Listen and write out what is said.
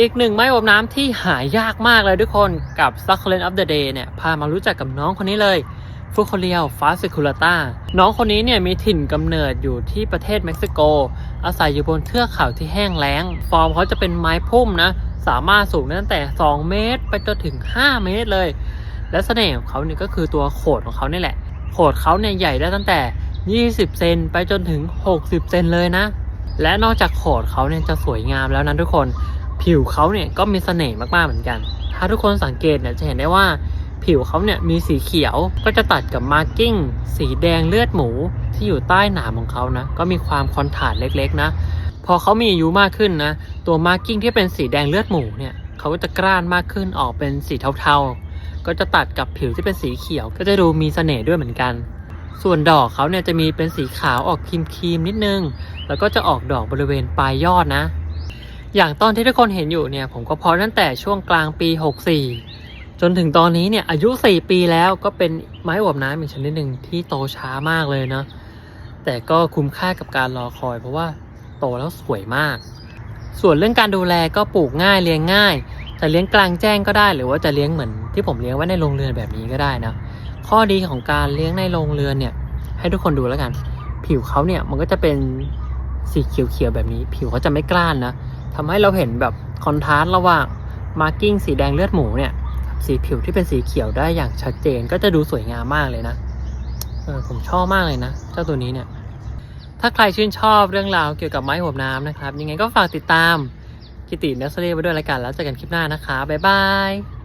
อีกหนึ่งไม้อบน้ำที่หายากมากเลยทุกคนกับ Succulent of the Day เนี่ย พามารู้จักกับน้องคนนี้เลยฟูคเรียลฟาสิคูลาตาน้องคนนี้เนี่ยมีถิ่นกำเนิดอยู่ที่ประเทศเม็กซิโก อาศัยอยู่บนเทือกเขาที่แห้งแล้ง ฟอร์มเขาจะเป็นไม้พุ่มนะ สามารถสูงได้ตั้งแต่ 2 เมตร ไปจนถึง 5 เมตรเลย และเสน่ห์ของเขาเนี่ยก็คือตัวโขดของเขานี่แหละ โขดเขาเนี่ยใหญ่ได้ตั้งแต่ 20 เซนไปจนถึง 60 เซนเลยนะ และนอกจากโขดเขาเนี่ยจะสวยงามแล้วนะทุกคน ผิวเขาเนี่ยก็มีเสน่ห์มากๆเหมือนกัน ถ้าทุกคนสังเกตเนี่ยจะเห็นได้ว่าผิวเขาเนี่ยมีสีเขียวก็จะตัดกับมาร์กิ้งสีแดงเลือดหมูที่อยู่ใต้หนามของเขานะก็มีความคอนทราสต์เล็กๆนะพอเขามีอายุมากขึ้นนะตัวมาร์กิ้งที่เป็นสีแดงเลือดหมูเนี่ยเขาก็จะกร้านมากขึ้นออกเป็นสีเทาๆ ก็จะตัดกับผิวที่เป็นสีเขียว ก็จะดูมีเสน่ห์ด้วยเหมือนกัน ส่วนดอกเขาเนี่ยจะมีเป็นสีขาวออกครีมๆนิดนึง แล้วก็จะออกดอกบริเวณปลายยอดนะ อย่างต้นที่ทุกคนเห็นอยู่เนี่ยผมก็เพาะตั้งแต่ช่วงกลางปี 64 จนถึงตอนนี้เนี่ยอายุ 4 ปีแล้วก็เป็นไม้อวบน้ำอีกชนิดหนึ่งที่โตช้ามากเลยเนาะแต่ก็คุ้มค่ากับการรอคอยเพราะว่าโตแล้วสวยมาก ส่วนเรื่องการดูแลก็ปลูกง่ายเลี้ยงง่าย จะเลี้ยงกลางแจ้งก็ได้หรือว่าจะเลี้ยงเหมือนที่ผมเลี้ยงไว้ในโรงเรือนแบบนี้ก็ได้นะข้อดีของการเลี้ยงในโรงเรือนเนี่ยให้ทุกคนดูแล้วกัน ผิวเขาเนี่ยมันก็จะเป็นสีเขียวๆแบบนี้ ผิวเขาจะไม่กล้านนะ ทำให้เราเห็นแบบคอนทราสต์ระหว่างมาร์กิ้งสีแดงเลือดหมูเนี่ยสีผิวที่เป็นสีเขียวได้อย่างชัดเจนก็จะดูสวยงามมากเลยนะเออผมชอบมากเลยนะเจ้าตัวนี้เนี่ย ถ้าใครชื่นชอบเรื่องราวเกี่ยวกับไม้หัวน้ำนะครับ ยังไงก็ฝากติดตามกิติเนสเซอรี่ไว้ด้วยละกันแล้วเจอกันคลิปหน้านะคะบ๊ายบาย